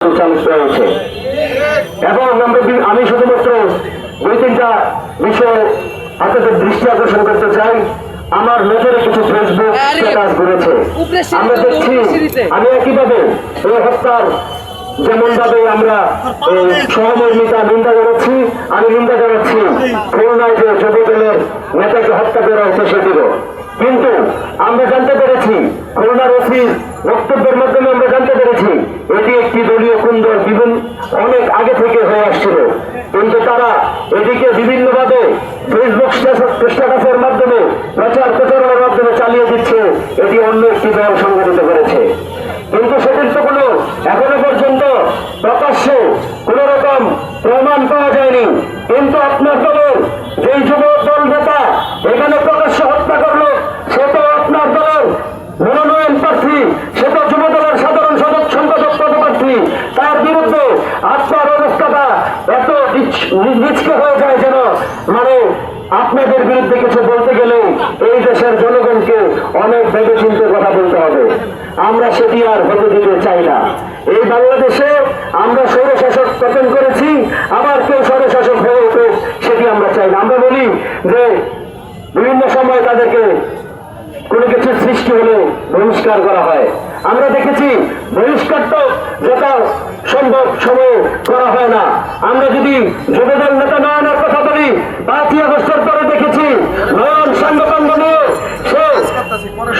চালিত হয়েছে এবং আমরা আমি শুধুমাত্র দুই তিনটা বিষয় আপনাদের দৃষ্টি আকর্ষণ করতে চাই। আমার নজরে কিছু ফেসবুক স্ট্যাটাস ঘুরেছে। আমরা দেখছি আমি একইভাবে এই হত্যার যেমন ভাবে আমরা সহমর্মিতা নিন্দা জানাচ্ছি আমি নিন্দা জানাচ্ছি। খুলনায় যে যুবদলের নেতাকে হত্যা করা হচ্ছে সেটিরও কিন্তু আমরা জানতে পেরেছি খুলনার ওসির বক্তব্যের মাধ্যমে আমরা জানতে পেরেছি এটি দলীয় কুন্দর বিভিন্ন অনেক আগে থেকে হয়ে আসছিল। কিন্তু তারা এটিকে বিভিন্নভাবে ফেসবুক স্ট্যাটাসের মাধ্যমে প্রচার প্রচারণার মাধ্যমে চালিয়ে দিচ্ছে। এটি অন্য একটি দল সংগঠিত করেছে। কিন্তু সেটির তো কোনো এখনও পর্যন্ত প্রকাশ্যে কোন রকম প্রমাণ পাওয়া যায়নি। কিন্তু আপনার দলের যেই যুব দল নেতা এখানে প্রকাশ্য হত্যা করল সে তো আপনার দলের মনোনয়ন প্রার্থী সে তো যুব দলের সাধারণ সদস্য সম্পাদক পদপ্রার্থী তার বিরুদ্ধে আপনার অবস্থাটা এত হয়ে যায় যেন। মানে আপনাদের বিরুদ্ধে কিছু বলতে গেলে এই দেশের জনগণকে অনেক ভেবে চিন্তে কথা বলতে হবে। আমরা সেটি আর হতে দিতে চাই না। এই বাংলাদেশে আমরা স্বৈরশাসক পতন করেছি, আবার কেউ স্বৈরশাসক হয়ে উঠুক, সেটি আমরা চাই না। আমরা বলি যে, বিভিন্ন সময় তাদেরকে কোনো কিছু সৃষ্টি হলে বহিষ্কার করা হয়। আমরা দেখেছি বহিষ্কার তো যথা সম্ভব সময়ে করা হয় না। আমরা যদি যুবদল নেতা নয়নের কথা বলি, পাঁচই আগস্টের পরে দেখেছি নয়ন সাংবাদিক নিয়ে সে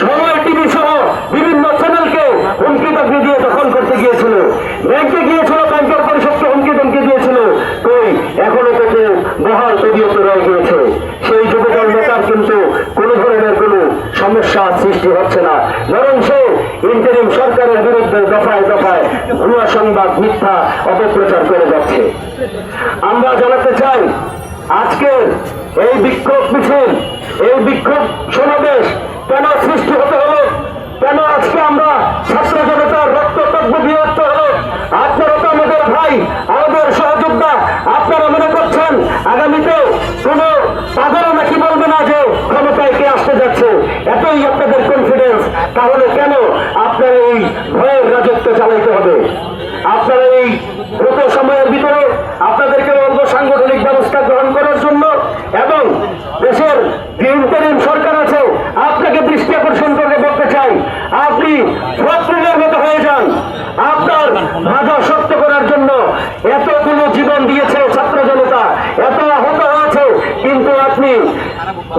সময় টিভি সহ বিভিন্ন চ্যানেলকে হুমকি তাকি দিয়ে দখল করতে গিয়েছিল। ব্যাংকে গিয়েছিল, ব্যাংকের পরিষদকে হুমকি ধমকি দিয়েছিল। কই, এখনও থেকে বহাল তবিয়ত রয়ে গিয়েছে। সেই যুবদল নেতার কিন্তু কোনো ধরনের কোনো সমস্যা সৃষ্টি হচ্ছে না। বরং সে ইন্টারিম সরকারের বিরুদ্ধে দফায় দফায় ভুয়া সংবাদ মিথ্যা অপপ্রচার করে যাচ্ছে। আমরা জানাতে চাই, আজকের এই বিক্ষোভ মিছিল, এই বিক্ষোভ সমাবেশ কেন সৃষ্টি হতে হলো? কেন আজকে আমরা ছাত্র জনতার রক্ত তব্য বিরক্ত হলো? আপনারা তো আমাদের ভাই, আমাদের সহযোদ্ধা, আপনারা মনে করছেন আগামীতে কোন পাগলও নাকি বলবে না যে ক্ষমতায় কে আসতে যাচ্ছে? এতই তাহলে কেন আপনার এই ভয়ের রাজত্ব চালাইতে হবে? আপনারা এই দ্রুত সময়ের ভিতরে আপনাদেরকে অল্প সাংগঠনিক ব্যবস্থা গ্রহণ করার জন্য এবং দেশের যে ইন্টারিম সরকার আছে, আপনাকে দৃষ্টি আকর্ষণ করে বলতে চাই, আপনি ফ্রন্টের মতো হয়ে যান। আপনার বাধা সত্য করার জন্য এতগুলো জীবন দিয়েছে ছাত্র জনতা এত আহত হয়েছে কিন্তু আপনি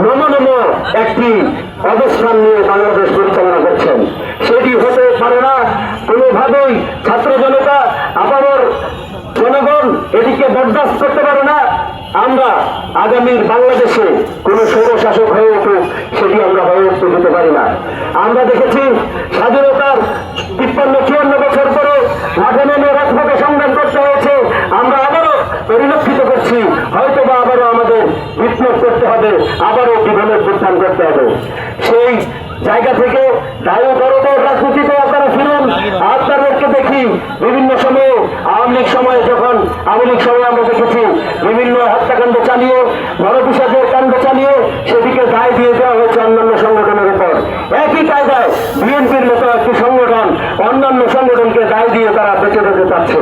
নমনম একটি অবস্থান নিয়ে বাংলাদেশ পরিচালনা করছেন। সেটি হতে পারে না, কোনোভাবেই ছাত্র জনতা আবার জনগণ এটিকে বরদাস্ত করতে পারে না। আমরা আগামীর বাংলাদেশে কোন সৌরশাসক হয়ে উঠুক, সেটি আমরা হয়ে উঠতে দিতে পারি না। আমরা দেখেছি স্বাধীনতার তিপ্পান্ন, চুয়ান্ন বছর পরে মাঠে নেমে রাজপথে সংগ্রাম করতে হয়েছে। আমরা আবারও পরিলক্ষিত করছি, হয়তো করতে হবে, আবারও জীবনের প্রস্থান করতে হবে। সেই জায়গা থেকে দায়ু দরদের রাজনীতিতে আপনারা ফিরুন, আপনাদেরকে দেখি বিভিন্ন সময়ে, আওয়ামী লীগ সময়ে যখন, আওয়ামী লীগ সময়ে আমরা দেখেছি বিভিন্ন হত্যাকাণ্ড চালিয়ে নরপিসাজের কাণ্ড চালিয়ে সেদিকে দায় দিয়ে দেওয়া হয়েছে অন্যান্য সংগঠনের উপর। একই কায়দায় বিএনপির মতো একটি সংগঠন অন্যান্য সংগঠনকে দায় দিয়ে তারা বেঁচে যেতে চাচ্ছে